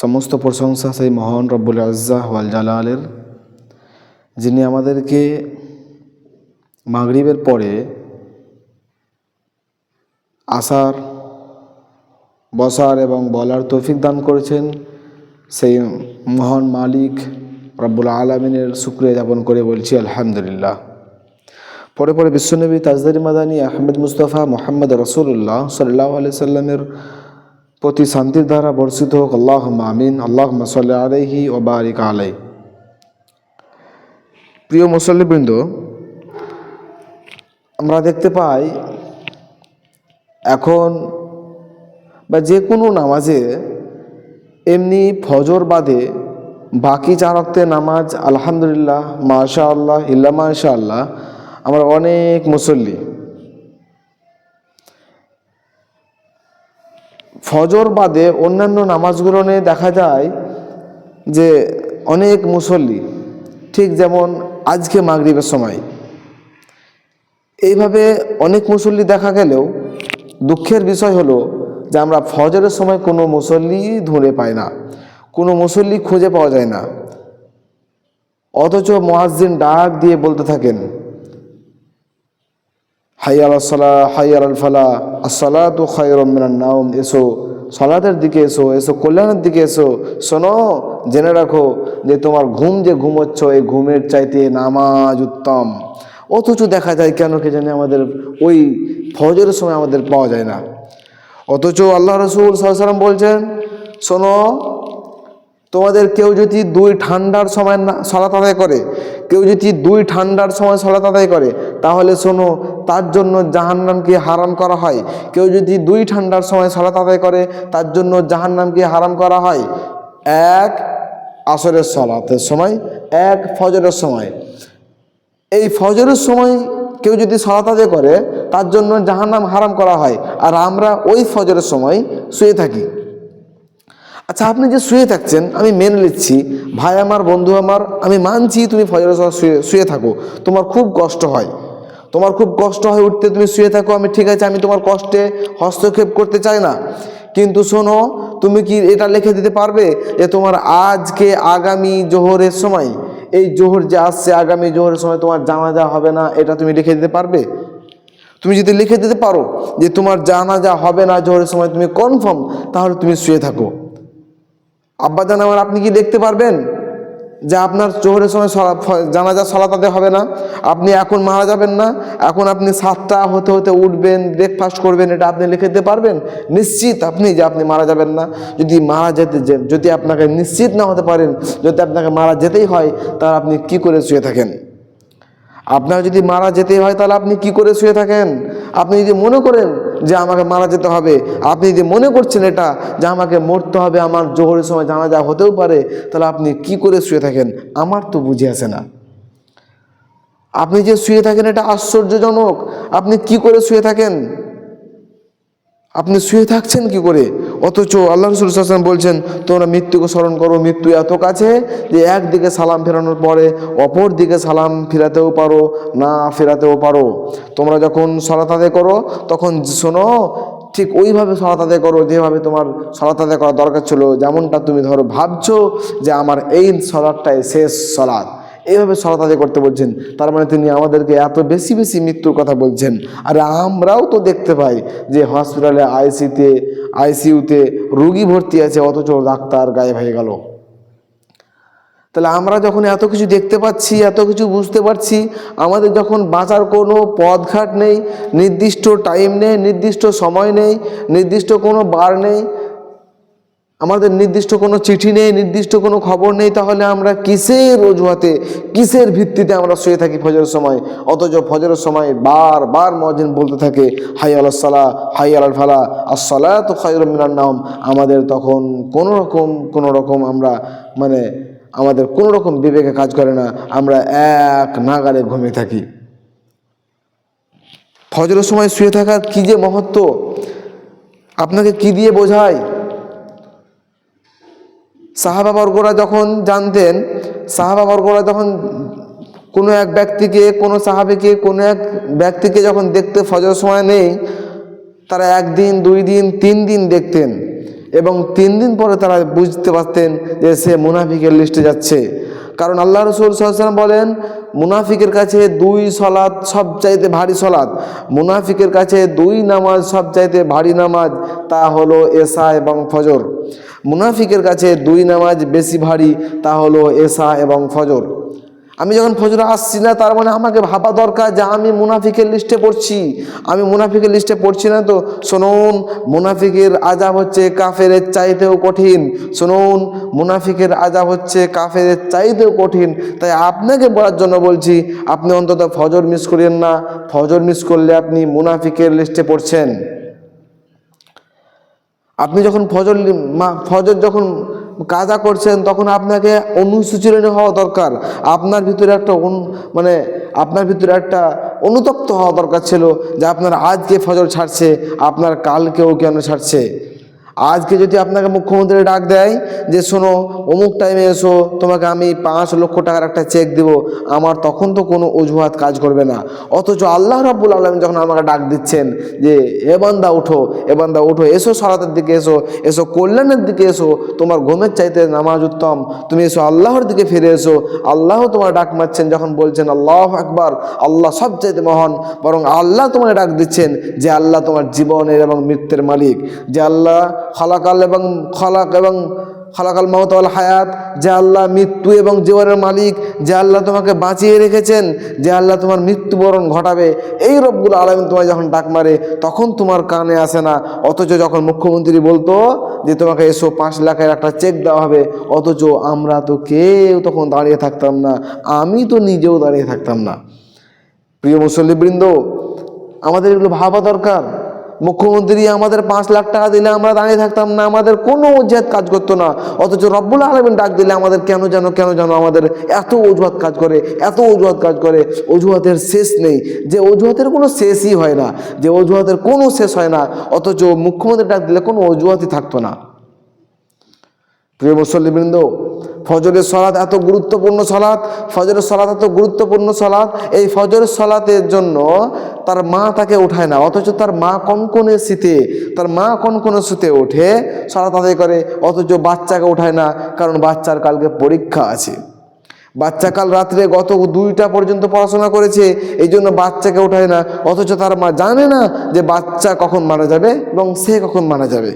সমস্ত প্রশংসা সেই মহান রব্বুল আজ্জাহ ওয়াল জালালের, যিনি আমাদেরকে মাগরিবের পরে আসার, বসার এবং বলার তৌফিক দান করেছেন, সেই মহান মালিক রব্বুল আলমিনের শুক্রিয়া যাপন করে বলছি, আলহামদুলিল্লাহ। পরে পরে বিশ্বনবী তাজদারি মাদানী আহমেদ মুস্তফা মোহাম্মদ রসুল্লাহ সাল্লাহ আলি সাল্লামের প্রতি শান্তির দ্বারা বর্ষিত হোক আল্লাহ মামিন আল্লাহ সাল্লাহ আলাইহি ও বারিক আলাই। প্রিয় মুসল্লিবৃন্দ, আমরা দেখতে পাই এখন বা যে কোনো নামাজে এমনি ফজর বাদে বাকি চার অক্তে নামাজ, আলহামদুলিল্লাহ মাশা আল্লাহ ইল্লা মাশা আল্লাহ আমরা অনেক মুসল্লি ফজর বাদে অন্যান্য নামাজগুলো নিয়ে দেখা যায় যে অনেক মুসল্লি, ঠিক যেমন আজকে মাগরিবের সময়, এইভাবে অনেক মুসল্লি দেখা গেলেও দুঃখের বিষয় হলো যে আমরা ফজরের সময় কোনো মুসল্লি ধরে পাই না, কোনো মুসল্লি খুঁজে পাওয়া যায় না। অথচ মোয়াজ্জিন ডাক দিয়ে বলতে থাকেন হাই আল্লাহ হাই আল ফালা আসলা তো খায়রমিনার নাম এসো, সলাতের দিকে এসো এসো, কল্যাণের দিকে এসো। শোনো, জেনে রাখো যে তোমার ঘুম যে ঘুমোচ্ছ, এই ঘুমের চাইতে নামাজ উত্তম। অথচ দেখা যায় কেন কে জানে আমাদের ওই ফজরের সময় আমাদের পাওয়া যায় না। অথচ আল্লাহ রসুল সাল্লাম বলছেন, শোনো, তোমাদের কেউ যদি দুই ঠান্ডার সময় না, সলাত আদায় করে, কেউ যদি দুই ঠান্ডার সময় সলাত আদায় করে তাহলে শোনো, তার জন্য জাহান্নামকে হারাম করা হয়। কেউ যদি দুই ঠান্ডার সময় সলাত আদায় করে, তার জন্য জাহান্নামকে হারাম করা হয়। এক, আসরের সলাতের সময়। এক, ফজরের সময়। এই ফজরের সময় কেউ যদি সলাত আদায় করে, তার জন্য জাহান্নাম হারাম করা হয়। আর আমরা ওই ফজরের সময় শুয়ে থাকি। আচ্ছা আপনি যে শুয়ে থাকছেন, আমি মেনে নিচ্ছি, ভাই আমার, বন্ধু আমার, আমি মানছি তুমি ফজরের সময় শুয়ে শুয়ে থাকো। তোমার খুব কষ্ট হয়। তোমার খুব কষ্ট হয় উঠতে, তুমি শুয়ে থাকো, আমি ঠিক আছে, আমি তোমার কষ্টে হস্তক্ষেপ করতে চাই না। কিন্তু শোনো, তুমি কি এটা লিখে দিতে পারবে যে তোমার আজকে আগামী জোহরের সময়, এই জোহর যে আসছে, আগামী জোহরের সময় তোমার জানাজা হবে না, এটা তুমি লিখে দিতে পারবে? তুমি যদি লিখে দিতে পারো যে তোমার জানাজা হবে না জোহরের সময়, তুমি কনফার্ম তাহলে তুমি শুয়ে থাকো। আব্বা জান আমার, আপনি কি দেখতে পারবেন? যে আপনার জোহরের সময় জানাজা সলাতাতে হবে না, আপনি এখন মারা যাবেন না, এখন আপনি সাতটা হতে হতে উঠবেন ব্রেকফাস্ট করবেন, এটা আপনি লিখে দিতে পারবেন? নিশ্চিত আপনি যে আপনি মারা যাবেন না। যদি মারা যেতে যদি আপনাকে নিশ্চিত না হতে পারেন, যদি আপনাকে মারা যেতেই হয়, তাহলে আপনি কি করে শুয়ে থাকেন? আপনার যদি মারা যেতে হয়, তাহলে আপনি কি করে শুয়ে থাকেন? আপনি যদি মনে করেন যে আমাকে মারা যেতে হবে, আপনি যদি মনে করছেন এটা, যে আমাকে মরতে হবে, আমার জোহরের সময় জানা যা হতেও পারে, তাহলে আপনি কি করে শুয়ে থাকেন? আমার তো বুঝে আসে না। আপনি যে শুয়ে থাকেন, এটা আশ্চর্যজনক। আপনি কি করে শুয়ে থাকেন? আপনি শুয়ে থাকছেন কি করে? অথচ আল্লাহ রসুল হাসান বলছেন, তোমরা মৃত্যুকে স্মরণ করো, মৃত্যু এত কাছে যে একদিকে সালাম ফেরানোর পরে অপর দিকে সালাম ফেরাতেও পারো, না ফেরাতেও পারো। তোমরা যখন সলাত আদায় করো, তখন শোনো, ঠিক ওইভাবে সলাত আদায় করো যেভাবে তোমার সলাত আদায় করা দরকার ছিল। যেমনটা তুমি ধরো ভাবছ যে আমার এই সলাদটাই শেষ সলাদ এইভাবে সলাত আদায় করতে বলছেন। তার মানে তিনি আমাদেরকে এত বেশি বেশি মৃত্যুর কথা বলছেন। আর আমরাও তো দেখতে পাই যে হসপিটালে আইসিতে, আইসিইউতে রুগী ভর্তি আছে, অথচ ডাক্তার গায়ে হয়ে গেল। তাহলে আমরা যখন এত কিছু দেখতে পাচ্ছি, এত কিছু বুঝতে পারছি, আমাদের যখন বাঁচার কোনো পথঘাট নেই, নির্দিষ্ট টাইম নেই, নির্দিষ্ট সময় নেই, নির্দিষ্ট কোনো বার নেই আমাদের নির্দিষ্ট কোনো চিঠি নেই, নির্দিষ্ট কোনো খবর নেই, তাহলে আমরা কিসের অজুহাতে, কিসের ভিত্তিতে আমরা শুয়ে থাকি ফজরের সময়? অথচ ফজরের সময় বার বার মজিন বলতে থাকে, হাই আল্লাহ সালাহ, হাই আল ফালা আসসালাহ তো খায়ুর মিনার নাম আমাদের তখন কোনো রকম কোনো রকম আমরা মানে আমাদের কোনো রকম বিবেকে কাজ করে না, আমরা এক নাগারে ঘুমিয়ে থাকি। ফজরের সময় শুয়ে থাকার কী যে মহত্ব? আপনাকে কি দিয়ে বোঝায়? সাহাবা বর্গরা যখন জানতেন সাহাবা বর্গরা যখন কোনো এক ব্যক্তিকে, কোনো সাহাবিকে, কোনো এক ব্যক্তিকে যখন দেখতে ফজর সময় নেই, তারা একদিন, দুই দিন, তিন দিন দেখতেন এবং তিন দিন পরে তারা বুঝতে পারতেন যে সে মুনাফিকের লিস্টে যাচ্ছে। কারণ আল্লাহ রসুল সাল্লাম বলেন, মুনাফিকের কাছে দুই সলাদ সব চাইতে ভারী সলাদ মুনাফিকের কাছে দুই নামাজ সব চাইতে ভারী নামাজ তা হলো এসা এবং ফজর। মুনাফিকের কাছে দুই নামাজ বেশি ভারী, তা হলো এসা এবং ফজর। আমি যখন ফজরে আসছি না, তার মানে আমাকে ভাবা দরকার যে আমি মুনাফিকের লিস্টে পড়ছি। আমি মুনাফিকের লিস্টে পড়ছি না তো, শুনুন, মুনাফিকের আজাব হচ্ছে কাফেরের চাইতেও কঠিন। শুনুন, মুনাফিকের আজাব হচ্ছে কাফের চাইতেও কঠিন। তাই আপনাকে বলার জন্য বলছি, আপনি অন্তত ফজর মিস করেন না। ফজর মিস করলে আপনি মুনাফিকের লিস্টে পড়ছেন। আপনি যখন ফজর ফজর যখন কাজা করছেন, তখন আপনাকে অনুসূচনা হওয়া দরকার। আপনার ভিতরে একটা মানে আপনার ভিতরে একটা অনুতপ্ত হওয়া দরকার ছিল যে আপনার আজকে ফজর ছাড়ছে, আপনার কালকেও কেন ছাড়ছে। আজকে যদি আপনাকে মুখ্যমন্ত্রী ডাক দেয় যে, শোনো, অমুক টাইমে এসো, তোমাকে আমি পাঁচ লক্ষ টাকার একটা চেক দেব। আমার তখন তো কোনো অজুহাত কাজ করবে না। অথচ আল্লাহ রাব্বুল আলম যখন আমাকে ডাক দিচ্ছেন যে, এ বান্দা উঠো, এ বান্দা উঠো, এসো সরাতের দিকে এসো এসো কল্যাণের দিকে এসো, তোমার ঘুমের চাইতে নামাজ উত্তম, তুমি এসো আল্লাহর দিকে ফিরে এসো। আল্লাহ তোমার ডাক মারছেন যখন বলছেন, আল্লাহ আকবার, আল্লাহ সব চাইতে মহান। বরং আল্লাহ তোমাকে ডাক দিচ্ছেন যে, আল্লাহ তোমার জীবনের এবং মৃত্যুর মালিক। যে, আল্লাহ খলাকাল এবং খলাক এবং খলাকাল মাহতাল হায়াত, যে আল্লাহ মৃত্যু এবং জীবনের মালিক, যে আল্লাহ তোমাকে বাঁচিয়ে রেখেছেন, যে আল্লাহ তোমার মৃত্যুবরণ ঘটাবে, এই রবগুলো আলমিন তোমায় যখন ডাক মারে, তখন তোমার কানে আসে না। অথচ যখন মুখ্যমন্ত্রী বলতো যে তোমাকে এসো পাঁচ লাখের একটা চেক দেওয়া হবে, অথচ আমরা তো কেউ তখন দাঁড়িয়ে থাকতাম না, আমি তো নিজেও দাঁড়িয়ে থাকতাম না। প্রিয় মুসল্লিবৃন্দ, আমাদের এগুলো ভাবা দরকার। মুখ্যমন্ত্রী আমাদের পাঁচ লাখ টাকা দিলে আমরা দাঁড়িয়ে থাকতাম না, আমাদের কোনো অজুহাত কাজ করতো না। অথচ রব্বুল আলমিন ডাক দিলে আমাদের কেন যেন কেন যেন আমাদের এত অজুহাত কাজ করে, এত অজুহাত কাজ করে। অজুহাতের শেষ নেই। যে অজুহাতের কোনো শেষই হয় না, যে অজুহাতের কোনো শেষ হয় না, অথচ মুখ্যমন্ত্রী ডাক দিলে কোনো অজুহাতই থাকতো না। প্রিয় মুসল্লিবৃন্দ ফজরের সলাৎ এত গুরুত্বপূর্ণ সলাৎ ফজরের সলাৎ এত গুরুত্বপূর্ণ সলাৎ এই ফজরের সলাতের জন্য তার মা তাকে উঠায় না, অথচ তার মা কনকনে শীতে, তার মা কনকনে শীতে ওঠে সলাৎ আদায় করে, অথচ বাচ্চাকে উঠায় না, কারণ বাচ্চার কালকে পরীক্ষা আছে। বাচ্চা কাল রাত্রে গত দুইটা পর্যন্ত পড়াশোনা করেছে এই জন্য বাচ্চাকে ওঠায় না, অথচ তার মা জানে না যে বাচ্চা কখন মারা যাবে এবং সে কখন মারা যাবে।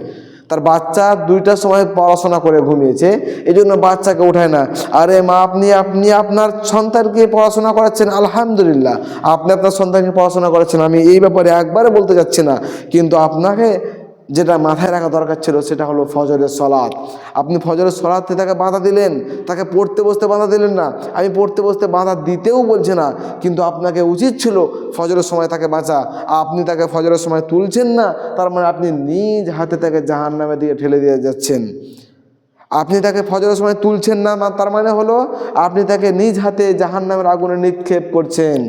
তার বাচ্চা দুইটার সময় পড়াশোনা করে ঘুমিয়েছে এই জন্য বাচ্চাকে উঠায় না। আরে মা, আপনি আপনি আপনার সন্তানকে পড়াশোনা করাচ্ছেন, আলহামদুলিল্লাহ। আপনি আপনার সন্তানকে পড়াশোনা করাচ্ছেন, আমি এই ব্যাপারে একবারে বলতে চাচ্ছি না। কিন্তু আপনাকে যেটা মাথায় রাখা দরকার ছিল সেটা হলো ফজরের সলাৎ। আপনি ফজরের সলাতে তাকে বাধা দিলেন, তাকে পড়তে বসতে বাধা দিলেন না। আমি পড়তে বসতে বাধা দিতেও বলছে না, কিন্তু আপনাকে উচিত ছিল ফজরের সময় তাকে বাঁচা। আপনি তাকে ফজরের সময় তুলছেন না, তার মানে আপনি নিজ হাতে তাকে জাহান নামে দিয়ে ঠেলে দিয়ে যাচ্ছেন। আপনি তাকে ফজরের সময় তুলছেন না, তার মানে হলো আপনি তাকে নিজ হাতে জাহান নামের আগুনে নিক্ষেপ করছেন।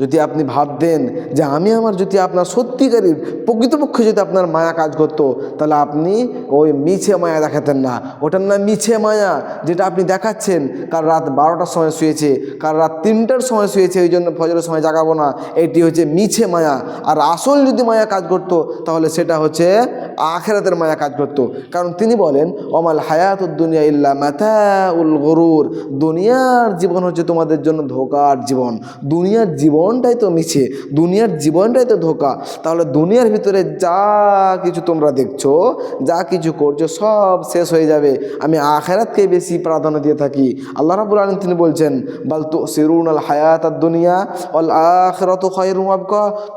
যদি আপনি ভাবতেন যে আমি আমার যদি আপনার সত্যিকারের প্রকৃতপক্ষে যদি আপনার মায়া কাজ করতো, তাহলে আপনি ওই মিছে মায়া দেখাতেন না। ওটার নাম মিছে মায়া, যেটা আপনি দেখাচ্ছেন কার রাত বারোটার সময় শুয়েছে কার রাত তিনটার সময় শুয়েছে, ওই জন্য ফজরের সময় জাগাবো না। এটি হচ্ছে মিছে মায়া। আর আসল যদি মায়া কাজ করতো, তাহলে সেটা হচ্ছে আখেরাতের মায়া কাজ করতো। কারণ তিনি বলেন অমাল হায়াত দুনিয়া ইল্লা মাথা উল গরুর। দুনিয়ার জীবন হচ্ছে তোমাদের জন্য ধোকার জীবন। দুনিয়ার জীবনটাই তো মিছে, দুনিয়ার জীবনটাই তো ধোকা। তাহলে দুনিয়ার ভিতরে যা কিছু তোমরা দেখছ, যা কিছু করছ, সব শেষ হয়ে যাবে। আমি আখেরাতকে বেশি প্রাধান্য দিয়ে থাকি। আল্লাহ রাবুল আলম তিনি বলছেন, বাল তো সিরুন আল হায়াত আর দুনিয়া অল আখরাত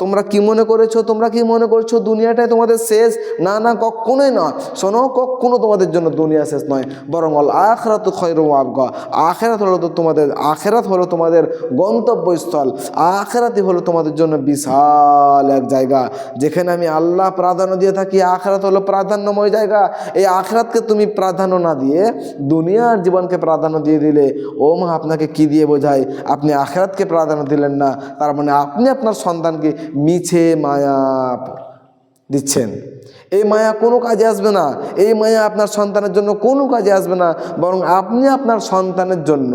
তোমরা কি মনে করেছ, তোমরা কি মনে করছ, দুনিয়াটাই তোমাদের শেষ? না না, কখনোই না। শোনো, কখনো তোমাদের জন্য দুনিয়া শেষ নয়, বরং অল আখরাত খয়রুম আবকা। আখেরাত হলো তো তোমাদের, আখেরাত হলো তোমাদের গন্তব্যস্থল। আখেরাতে হলো তোমাদের জন্য বিশাল এক জায়গা। যেখানে আমি আল্লাহ প্রাধান্য দিয়ে থাকি, আখরাত হলো প্রাধান্যময় জায়গা। এই আখরাতকে তুমি প্রাধান্য না দিয়ে দুনিয়ার জীবনকে প্রাধান্য দিয়ে দিলে, ও মা, আপনাকে কি দিয়ে বোঝায়? আপনি আখরাতকে প্রাধান্য দিলেন না। তার মানে আপনি আপনার সন্তানকে মিছে মায়া দিচ্ছেন। এই মায়া কোনো কাজে আসবে না। এই মায়া আপনার সন্তানের জন্য কোনো কাজে আসবে না। বরং আপনি আপনার সন্তানের জন্য,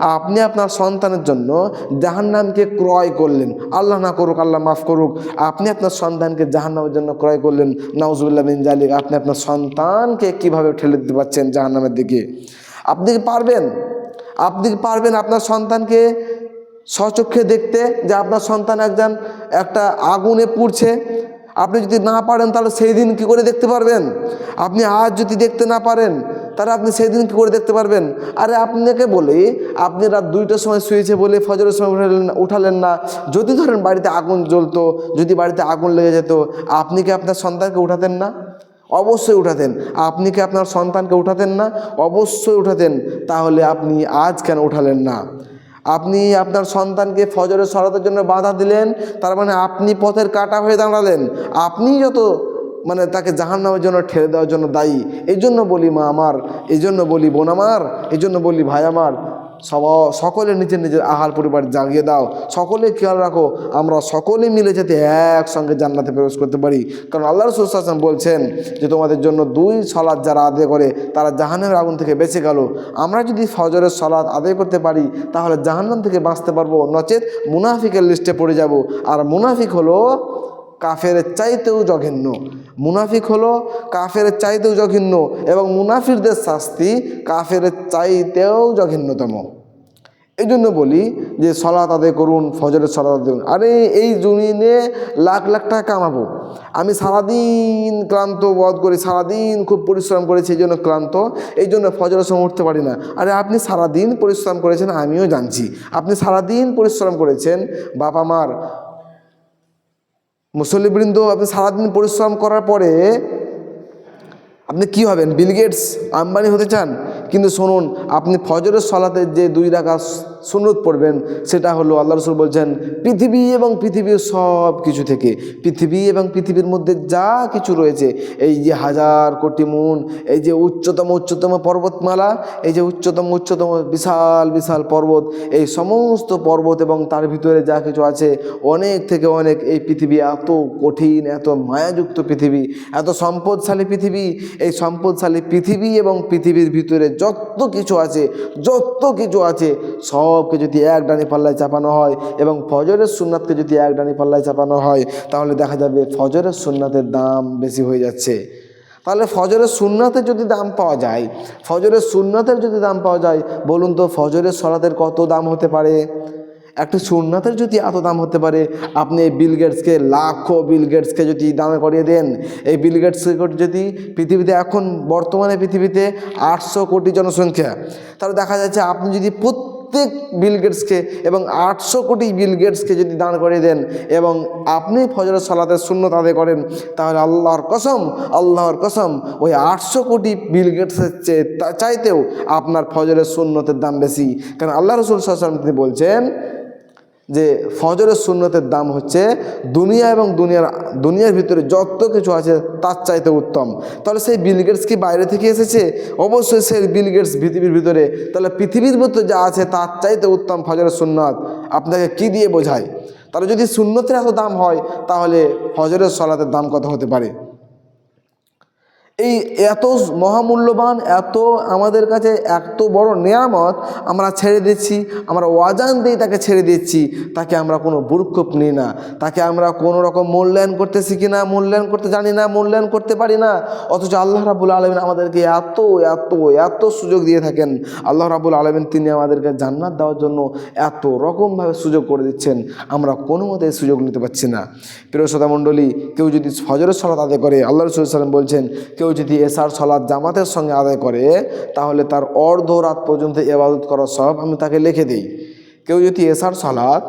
আপনি আপনার সন্তানের জন্য জাহান্নামকে ক্রয় করলেন। আল্লাহ না করুক, আল্লাহ মাফ করুক। আপনি আপনার সন্তানকে জাহান্নামের জন্য ক্রয় করলেন। নাউজুবিল্লাহ বিন জালিক। আপনি আপনার সন্তানকে কীভাবে ঠেলে দিতে পারছেন জাহান্নামের দিকে? আপনি কি পারবেন? আপনি কি পারবেন আপনার সন্তানকে স্বচক্ষে দেখতে যে আপনার সন্তান একজন একটা আগুনে পুড়ছে? আপনি যদি না পারেন, তাহলে সেই দিন কী করে দেখতে পারবেন? আপনি আজ যদি দেখতে না পারেন, তাহলে আপনি সেই দিন কী করে দেখতে পারবেন? আরে আপনাকে বলি, আপনি রাত দুইটার সময় শুয়েছে বলে ফজরের সময় উঠালেন উঠালেন না। যদি ধরেন বাড়িতে আগুন জ্বলতো, যদি বাড়িতে আগুন লেগে যেত, আপনি কি আপনার সন্তানকে উঠাতেন না? অবশ্যই উঠাতেন। আপনি কি আপনার সন্তানকে উঠাতেন না? অবশ্যই উঠাতেন। তাহলে আপনি আজ কেন উঠালেন না? আপনি আপনার সন্তানকে ফজরে সরাতের জন্য বাধা দিলেন, তার মানে আপনি পথের কাটা হয়ে দাঁড়ালেন। আপনি যত মানে তাকে জাহান্নামের জন্য ঠেলে দেওয়ার জন্য দায়ী। এই জন্য বলি মা আমার এই জন্য বলি বোন আমার এই জন্য বলি ভাই আমার। সব, সকলে নিজের নিজের আহার পরিবার জাগিয়ে দাও। সকলে খেয়াল রাখো, আমরা সকলে মিলে যাতে একসঙ্গে জান্নাতে প্রবেশ করতে পারি। কারণ আল্লাহ রসুল আসলাম বলছেন যে, তোমাদের জন্য দুই সলাদ যারা আদায় করে, তারা জাহানের আগুন থেকে বেঁচে গেল। আমরা যদি ফজরের সলাদ আদায় করতে পারি, তাহলে জাহান্নাম থেকে বাঁচতে পারব। নচেত মুনাফিকের লিস্টে পড়ে যাব। আর মুনাফিক হলো কাফের চাইতেও জঘন্য। মুনাফিক হলো কাফের চাইতেও জঘন্য এবং মুনাফিরদের শাস্তি কাফের চাইতেও জঘন্যতম। এই জন্য বলি যে সলাত আদায় করুন, ফজরের সলাত আদায় করুন। আরে এই জমিনে লাখ লাখ টাকা কামাবো। আমি সারাদিন ক্লান্ত বোধ করি, সারাদিন খুব পরিশ্রম করেছি, এই জন্য ক্লান্ত। এই জন্য ফজরের সময় উঠতে পারি না। আরে আপনি সারাদিন পরিশ্রম করেছেন, আমিও জানছি। আপনি সারাদিন পরিশ্রম করেছেন, বাবা মার মুসল্লিবৃন্দ আপনি সারাদিন পরিশ্রম করার পরে আপনি কি হবেন? বিল গেটস আম্বানি হতে চান? কিন্তু শুনুন, আপনি ফজরের সলাতে যে দুই রাখা সুনত পড়বেন, সেটা হলো আল্লাহ রসুল বলছেন, পৃথিবী এবং পৃথিবীর সব কিছু থেকে, পৃথিবী এবং পৃথিবীর মধ্যে যা কিছু রয়েছে, এই যে হাজার কোটি মুন, এই যে উচ্চতম উচ্চতম পর্বতমালা, এই যে উচ্চতম উচ্চতম বিশাল বিশাল পর্বত, এই সমস্ত পর্বত এবং তার ভিতরে যা কিছু আছে, অনেক থেকে অনেক এই পৃথিবী এত কঠিন, এত মায়াযুক্ত পৃথিবী, এত সম্পদশালী পৃথিবী, এই সম্পদশালী পৃথিবী এবং পৃথিবীর ভিতরে যত কিছু আছে, যত কিছু আছে সবকে যদি এক ডানি পাল্লায় চাপানো হয় এবং ফজরের সুন্নাতকে যদি এক ডানি পাল্লায় চাপানো হয়, তাহলে দেখা যাবে ফজরের সুন্নাতের দাম বেশি হয়ে যাচ্ছে। তাহলে ফজরের সুন্নাতের যদি দাম পাওয়া যায়, ফজরের সুন্নাতের যদি দাম পাওয়া যায়, বলুন তো ফজরের সলাতের কত দাম হতে পারে? একটা সুন্নাতের যদি এত দাম হতে পারে, আপনি এই বিল গেটসকে, লাখো বিল গেটসকে যদি দামে করিয়ে দেন, এই বিল গেটসকে যদি পৃথিবীতে এখন বর্তমানে পৃথিবীতে আটশো কোটি জনসংখ্যা, তাহলে দেখা যাচ্ছে আপনি যদি প্রত্যেক বিল গেটসকে এবং আটশো কোটি বিল গেটসকে যদি দান করে দেন এবং আপনি ফজর সালাতের শূন্য তাদের করেন, তাহলে আল্লাহর কসম আল্লাহর কসম ওই আটশো কোটি বিল গেটসের চেয়ে চাইতেও আপনার ফজরের শূন্যতের দাম বেশি। কারণ আল্লাহ রসুল সাল্লাম তিনি বলছেন যে ফজরের সুন্নতের দাম হচ্ছে দুনিয়া এবং দুনিয়ার দুনিয়ার ভিতরে যত কিছু আছে তার চাইতে উত্তম। তাহলে সেই বিল গেটস কি বাইরে থেকে এসেছে? অবশ্যই সেই বিল গেটস পৃথিবীর ভিতরে। তাহলে পৃথিবীর ভিতরে যা আছে তার চাইতে উত্তম ফজরের সুন্নত। আপনাকে কি দিয়ে বোঝায়? তাহলে যদি সুন্নতের এত দাম হয়, তাহলে ফজরের সলাতের দাম কত হতে পারে? এই এত মহামূল্যবান, এত আমাদের কাছে এত বড় নেয়ামত আমরা ছেড়ে দিচ্ছি, আমরা অজান দিয়ে তাকে ছেড়ে দিচ্ছি, তাকে আমরা কোনো বুরক্ষপ নিই না। তাকে আমরা কোনো রকম মূল্যায়ন করতে শিখি না, মূল্যায়ন করতে জানি না, মূল্যায়ন করতে পারি না। অথচ আল্লাহ রাবুল আলমিন আমাদেরকে এত এত এত সুযোগ দিয়ে থাকেন। আল্লাহ রাবুল আলমিন তিনি আমাদেরকে জান্নাত দেওয়ার জন্য এত রকমভাবে সুযোগ করে দিচ্ছেন। আমরা কোনো মতে সুযোগ নিতে পারছি না। প্রিয় শ্রোতা মণ্ডলী কেউ যদি ফজরের সলাত আদায় করে, আল্লাহ রসুল সাল্লাম বলছেন, কেউ যদি এসার সলাদ জামাতের সঙ্গে আদায় করে, তাহলে তার অর্ধ রাত পর্যন্ত এবাদত করার সব আমি তাকে লিখে দিই। কেউ যদি এসার সলাদ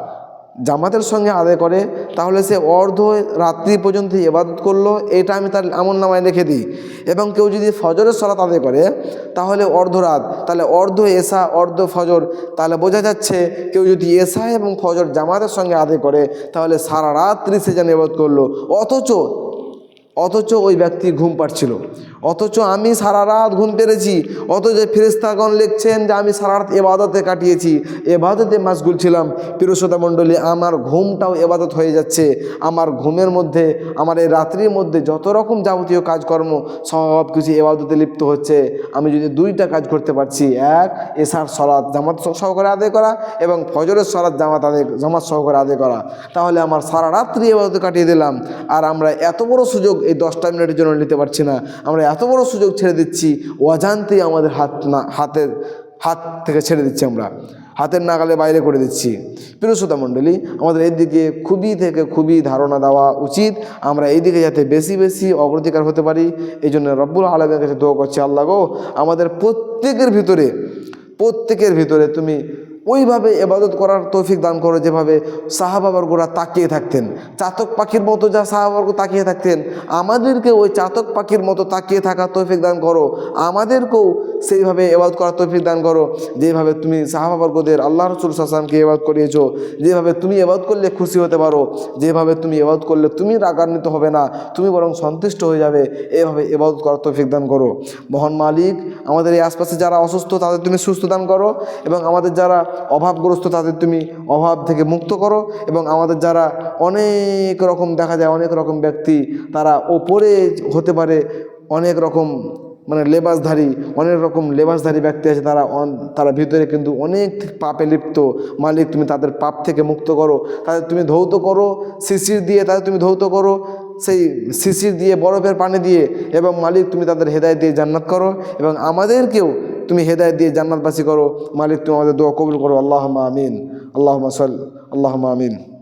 জামাতের সঙ্গে আদায় করে, তাহলে সে অর্ধ রাত্রি পর্যন্ত ইবাদত করল, এটা আমি তার আমল নামায় রেখে দিই। এবং কেউ যদি ফজরের সলাত আদায় করে, তাহলে অর্ধ রাত, তাহলে অর্ধ এসা, অর্ধ ফজর, তাহলে বোঝা যাচ্ছে কেউ যদি এসা এবং ফজর জামাতের সঙ্গে আদায় করে, তাহলে সারা রাত্রি সে যেন ইবাদত করল। অথচ অথচ ওই ব্যক্তি ঘুম পাচ্ছিল অথচ আমি সারা রাত ঘুম পেরেছি। অথচ ফেরেস্তাগণ লিখছেন যে আমি সারা রাত এবাদতে কাটিয়েছি। এবাদতে মাসগুল ছিলাম। পিরসতা মণ্ডলী, আমার ঘুমটাও এবাদত হয়ে যাচ্ছে। আমার ঘুমের মধ্যে, আমার এই রাত্রির মধ্যে যত রকম যাবতীয় কাজকর্ম, সব কিছু এবাদতে লিপ্ত হচ্ছে। আমি যদি দুইটা কাজ করতে পারছি, এক, এসার সলাদ জামাত সহকারে আদায় করা এবং ফজরের সলাদ জামাত আদায়, জামাত সহকারে আদায় করা। তাহলে আমার সারা রাত্রি এবাদতে কাটিয়ে দিলাম। আর আমরা এত বড় সুযোগ এই দশটা মিনিটের জন্য নিতে পারছি না। আমরা এত বড় সুযোগ ছেড়ে দিচ্ছি, অজান্তেই আমাদের হাত না, হাতের, হাত থেকে ছেড়ে দিচ্ছি আমরা। হাতের নাগালে বাইরে করে দিচ্ছি। প্রিয়শ্রোতা মণ্ডলী, আমাদের দিকে খুবই থেকে খুবই ধারণা দেওয়া উচিত। আমরা এই দিকে যাতে বেশি বেশি অগ্রাধিকার হতে পারি এই জন্য রব্বুল আলমের কাছে দোয়া করছি, আল্লাহ গো, আমাদের প্রত্যেকের ভিতরে প্রত্যেকের ভিতরে তুমি ওইভাবে এবাদত করার তৌফিক দান করো যেভাবে সাহাবাবর্গরা তাকিয়ে থাকতেন। চাতক পাখির মতো যা সাহাবাবর্গ তাকিয়ে থাকতেন আমাদেরকে ওই চাতক পাখির মতো তাকিয়ে থাকার তৌফিক দান করো। আমাদেরকেও সেইভাবে এবাদত করার তৌফিক দান করো, যেভাবে তুমি সাহাবাবর্গদের আল্লাহ রসুল সাসামকে এবাদ করিয়েছো, যেভাবে তুমি এবাদ করলে খুশি হতে পারো, যেভাবে তুমি এবাদ করলে তুমি রাগান্বিত হবে না, তুমি বরং সন্তুষ্ট হয়ে যাবে, এভাবে এবাদত করার তৌফিক দান করো। মহান মালিক, আমাদের এই আশপাশে যারা অসুস্থ তাদের তুমি সুস্থ দান করো এবং আমাদের যারা অভাবগ্রস্ত, তাদের তুমি অভাব থেকে মুক্ত করো এবং আমাদের যারা অনেক রকম দেখা যায়, অনেক রকম ব্যক্তি, তারা ওপরে হতে পারে অনেক রকম মানে লেবাসধারী, অনেক রকম লেবাসধারী ব্যক্তি আছে, তারা তারা ভিতরে কিন্তু অনেক পাপে লিপ্ত মালিক, তুমি তাদের পাপ থেকে মুক্ত করো। তাদের তুমি ধৌত করো, শিশির দিয়ে তাদের তুমি ধৌত করো। সেই শিশির দিয়ে, বরফের পানি দিয়ে এবং মালিক, তুমি তাদের হেদায় দিয়ে জান্নাত করো এবং আমাদেরকেও তুমি হেদায় দিয়ে জান্নাতবাসী করো। মালিক, তুমি আমাদের দোয়া কবুল করো। আল্লাহ আমিন। আল্লাহ সাল আল্লাহ আমিন।